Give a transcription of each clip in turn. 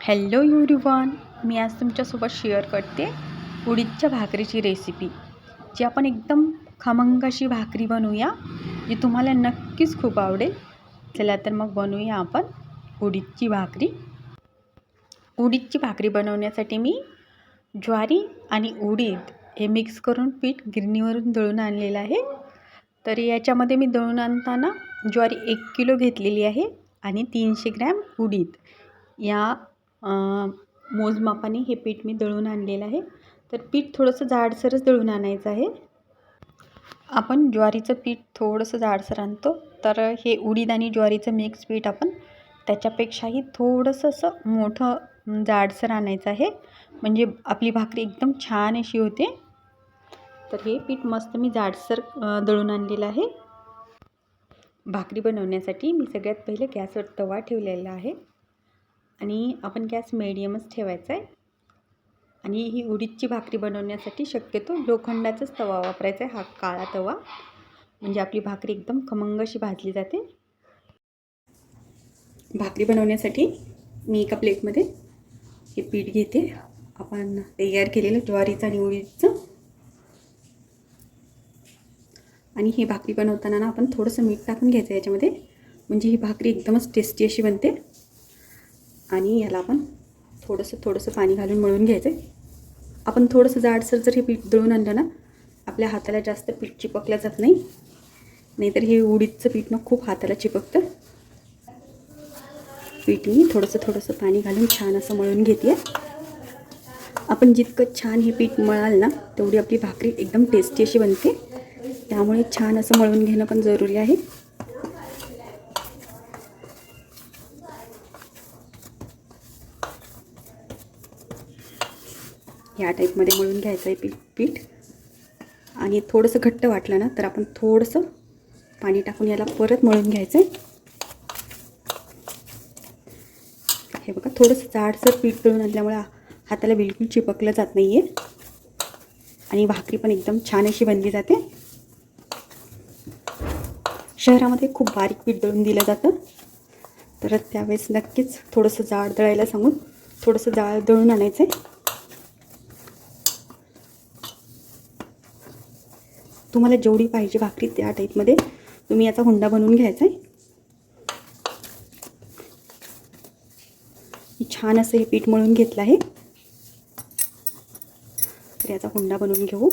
Hello युरिवन मी आज तुमच्यासोबत share करते उडीदच्या भाकरीची रेसिपी जी आपण एकदम खमंग अशी भाकरी बनवूया जी तुम्हाला नक्कीच खूप आवडेल. चला तर मग बनवूया आपण उडीदची भाकरी. उडीदची भाकरी बनवण्यासाठी मी ज्वारी आणि उडीद हे मिक्स करून पीठ गिरणीवरून दळून आणलेलं आहे. तर याच्यामध्ये मी दळून आणताना ज्वारी एक किलो घेतलेली आहे आणि तीनशे ग्रॅम उडीद. या मोजमापाने हे पीठ मी दळून आणलेलं आहे. तर पीठ थोडंसं जाडसरच दळून आणायचं आहे. आपण ज्वारीचं पीठ थोडंसं जाडसर आणतो. तर हे उडीद आणि ज्वारीचं मिक्स पीठ आपण त्याच्यापेक्षाही थोडंसं असं मोठं जाडसर आणायचं आहे. म्हणजे आपली भाकरी एकदम छान अशी होते. तर हे पीठ मस्त मी जाडसर दळून आणलेलं आहे. भाकरी बनवण्यासाठी मी सगळ्यात पहिले गॅसवर तवा ठेवलेला आहे. आणि आपण गॅस मिडियमच ठेवायचा आहे. आणि ही उडीदची भाकरी बनवण्यासाठी शक्यतो लोखंडाचाच तवा वापरायचा आहे हा काळा तवा. म्हणजे आपली भाकरी एकदम खमंग अशी भाजली जाते. भाकरी बनवण्यासाठी मी एका प्लेटमध्ये हे पीठ घेते. आपण तयार केलेलं ज्वारीचं आणि उडीदचं. आणि ही भाकरी बनवताना ना आपण थोडंसं मीठ टाकून घ्यायचं याच्यामध्ये. म्हणजे ही भाकरी एकदमच टेस्टी अशी बनते. आणि याला आपण थोडंसं थोडंसं पाणी घालून मळून घ्यायचं आहे आपण थोडंसं जाडसर जर हे पीठ दळून आणलं ना आपल्या हाताला जास्त पीठ चिपकलं जात नाही. नाहीतर हे उडीदचं पीठ ना खूप हाताला चिपकतं. पीठ मी थोडंसं थोडंसं पाणी घालून छान असं मळून घेते आपण जितकं छान हे पीठ मळाल ना तेवढी आपली भाकरी एकदम टेस्टी अशी बनते. त्यामुळे छान असं मळून घेणं पण जरुरी आहे. ह्या टाईपमध्ये मळून घ्यायचं आहे पीठ पीठ. आणि थोडंसं घट्ट वाटलं ना तर आपण थोडंसं पाणी टाकून याला परत मळून घ्यायचं आहे हे बघा थोडंसं जाडसर पीठ दळून आणल्यामुळे हाताला बिलकुल चिपकलं जात नाही आहे आणि भाकरी पण एकदम छान अशी बनली जाते. शहरामध्ये खूप बारीक पीठ दळून दिलं जातं. तर त्यावेळेस नक्कीच थोडंसं जाड दळायला सांगून थोडंसं जाड दळून आणायचं आहे तुम्हाला जेवढी पाहिजे भाकरी त्या टाईपमध्ये तुम्ही याचा हुंडा बनवून घ्यायचा आहे. छान असं हे पीठ मळून घेतलं आहे. तर याचा हुंडा बनवून घेऊ.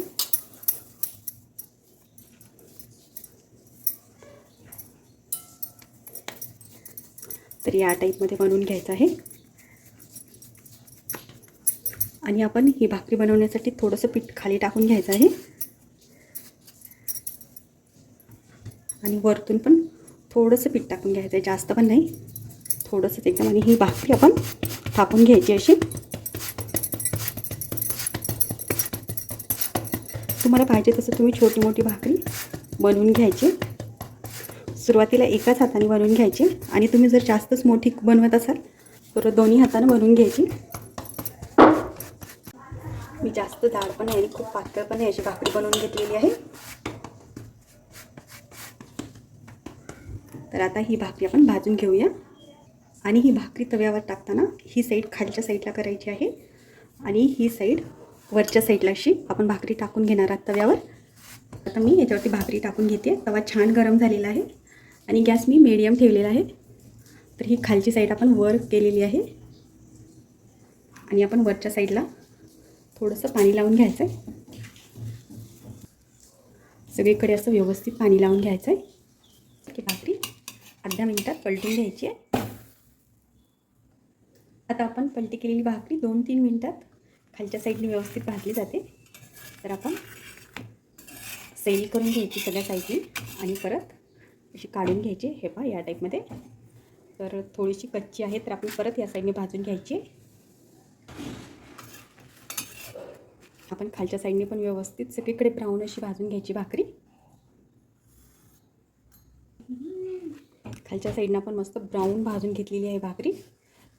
तर या टाईपमध्ये बनवून घ्यायचं आहे. आणि आपण ही भाकरी बनवण्यासाठी थोडंसं पीठ खाली टाकून घ्यायचं आहे. आणि वरतून पण थोडंसं पीठ टाकून घ्यायचं आहे जास्त पण नाही. थोडंसंच एकदम. आणि ही भाकरी आपण थापून घ्यायची अशी. तुम्हाला पाहिजे तसं तुम्ही छोटी मोठी भाकरी बनवून घ्यायची. सुरुवातीला एकाच हाताने बनवून घ्यायची. आणि तुम्ही जर जास्तच मोठी बनवत असाल तर दोन्ही हाताने बनवून घ्यायची. मी जास्त जाड पण आहे आणि खूप पातळ पण आहे अशी भाकरी बनवून घेतलेली आहे. तर आता ही भाकरी आपण भाजून घेऊया. आणि ही भाकरी तव्यावर टाकताना ही साईड खालच्या साईडला करायची आहे. आणि ही साईड वरच्या साईडला अशी आपण भाकरी टाकून घेणार आहात तव्यावर. आता मी याच्यावरती भाकरी टाकून घेते. तवा छान गरम झालेला आहे. आणि गॅस मी मीडियम ठेवलेला आहे. तर ही खालची साईड आपण वर केलेली आहे. आणि आपण वरच्या साईडला थोडंसं पाणी लावून घ्यायचं आहे सगळीकडे असं व्यवस्थित पाणी लावून घ्यायचं आहे की भाकरी अर्ध्या मिनटात पलटून घ्यायची आहे. आता आपण पलटी केलेली भाकरी दोन तीन मिनटात खालच्या साईडने व्यवस्थित भाजली जाते. तर आपण सैल करून घ्यायची सगळ्या साईडने आणि परत अशी काढून घ्यायची हे पहा या टाईपमध्ये. तर थोडीशी कच्ची आहे तर आपण परत या साईडने भाजून घ्यायची आपण खालच्या साईडने पण व्यवस्थित सगळीकडे ब्राऊन अशी भाजून घ्यायची भाकरी. खालच्या साईडनं पण मस्त ब्राऊन भाजून घेतलेली आहे भाकरी.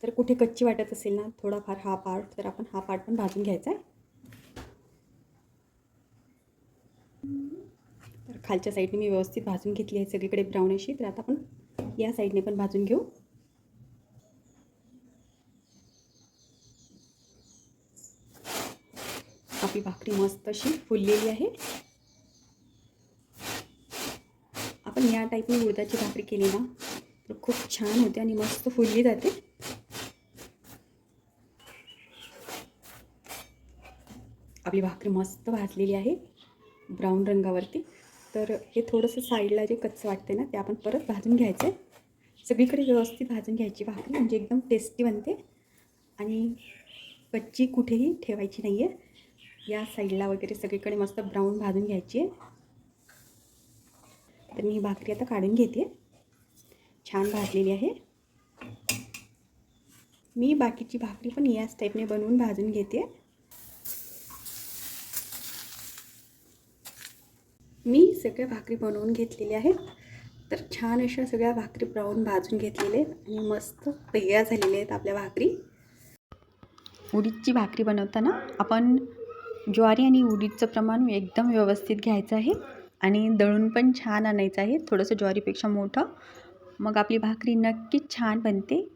तर कुठे कच्ची वाटत असेल ना थोडाफार हा पार्ट तर आपण हा पार्ट पण भाजून घ्यायचा आहे. तर खालच्या साईडने मी व्यवस्थित भाजून घेतली आहे सगळीकडे ब्राऊन अशी. तर आता आपण या साईडने पण भाजून घेऊ. आपली भाकरी मस्त अशी फुललेली आहे. आपण या टाईपने उडदाची भाकरी केली ना तर खूप छान होते आणि मस्त फुलली जाते. आपली भाकरी मस्त भाजलेली आहे ब्राऊन रंगावरती. तर हे थोडंसं साईडला जे कच्चं वाटते ना ते आपण परत भाजून घ्यायचं आहे सगळीकडे व्यवस्थित भाजून घ्यायची भाकरी म्हणजे एकदम टेस्टी बनते. आणि कच्ची कुठेही ठेवायची नाही आहे या साईडला वगैरे सगळीकडे मस्त ब्राऊन भाजून घ्यायची आहे. तर मी ही भाकरी आता काढून घेते. छान भाजलेली आहे. मी बाकीची भाकरी पण याच टाईपने बनवून भाजून घेते. मी सगळ्या भाकरी बनवून घेतलेल्या आहेत. तर छान अशा सगळ्या भाकरी ब्राऊन भाजून घेतलेल्या आहेत आणि मस्त तयार झालेल्या आहेत आपल्या भाकरी. उडीदची भाकरी बनवताना आपण ज्वारी आणि उडीदचं प्रमाण एकदम व्यवस्थित घ्यायचं आहे. आणि दळून पण छान आणायचं आहे. थोडंसं ज्वारीपेक्षा मोठं. मग आपली भाकरी नक्कीच छान बनते.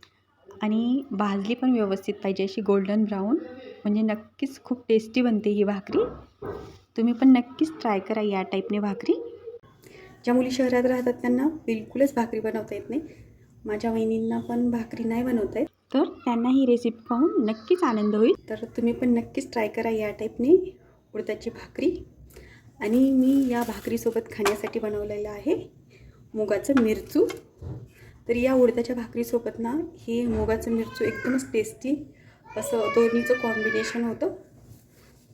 आणि भाजली पण व्यवस्थित पाहिजे अशी गोल्डन ब्राऊन म्हणजे नक्कीच खूप टेस्टी बनते ही भाकरी. तुम्ही पण नक्कीच ट्राय करा या टाईपने भाकरी. ज्या मुली शहरात राहतात त्यांना बिलकुलच भाकरी बनवता येत नाही. माझ्या वहिनींना पण भाकरी नाही बनवता येत. तर त्यांना ही रेसिपी पाहून नक्कीच आनंद होईल. तर तुम्ही पण नक्कीच ट्राय करा या टाईपने उडदाची भाकरी. आणि मी या भाकरीसोबत खाण्यासाठी बनवलेलं आहे मुगाचं मिरचू. तर या उडदाच्या भाकरीसोबत ना हे मुगाचं मिरचू एकदमच टेस्टी असं दोन्हीचं कॉम्बिनेशन होतं.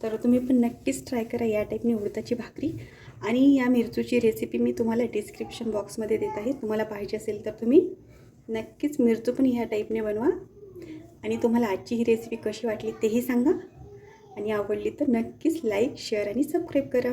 तर तुम्ही पण नक्कीच ट्राय करा या टाईपने उडदाची भाकरी. आणि या मिरचूची रेसिपी मी तुम्हाला डिस्क्रिप्शन बॉक्समध्ये देत आहे. तुम्हाला पाहिजे असेल तर तुम्ही नक्कीच मिरचू पण ह्या टाईपने बनवा. आणि तुम्हाला आजची ही रेसिपी कशी वाटली तेही सांगा. आणि आवडली तर नक्कीच लाईक शेअर आणि सबस्क्राईब करा.